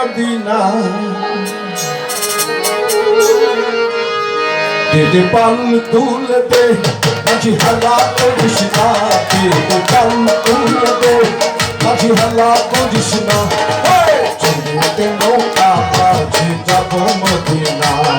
Medina দিদি পাল তুলবে আজি হালা করিস না দিদি পাল তুলবে আজি হালা করিস না ছেড়ে দে নৌকা, মাঝে যাব মদিনা।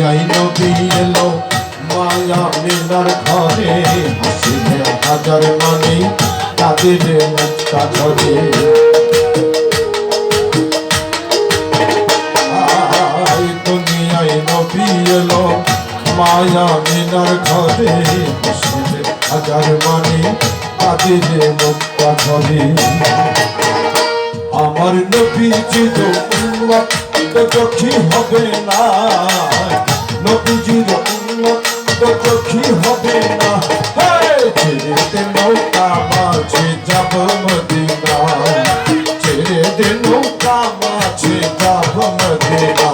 নবী এলো, মায়া মিনার ঘরে। হাসিলে হাজার মানে তাদের মুক্তা ধরে নবী এলো, মায়া মিনার ঘরে। হাসিলে হাজার মানে তাদের মুক্তা ধরে আমার নবীজির উম্মত, তো চোখি হবে না। নৌকা মাঝে যাব মদিনা ছেড়ে দে নৌকা মাঝে যাব মদিনা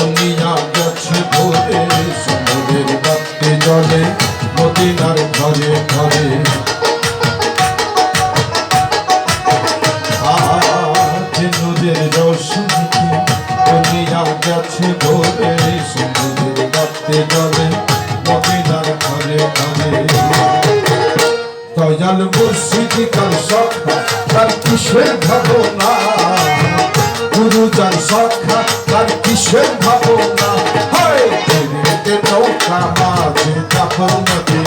দুনিয়া গেছে ঘুরে সুন্দরের বাতি জলে মদিনার ঘরে ঘরে। আজ নদীর রোশনীতে দুনিয়া গেছে ঘুরে সুন্দরের বাতি জলে মদিনার ঘরে ঘরে। দয়াল মুর্শিদি কাল সব তার কিসের ভাবনা? যার সখা তার কিসের ভাবনা? হয় নৌকা মাঝে কাপড় নদী।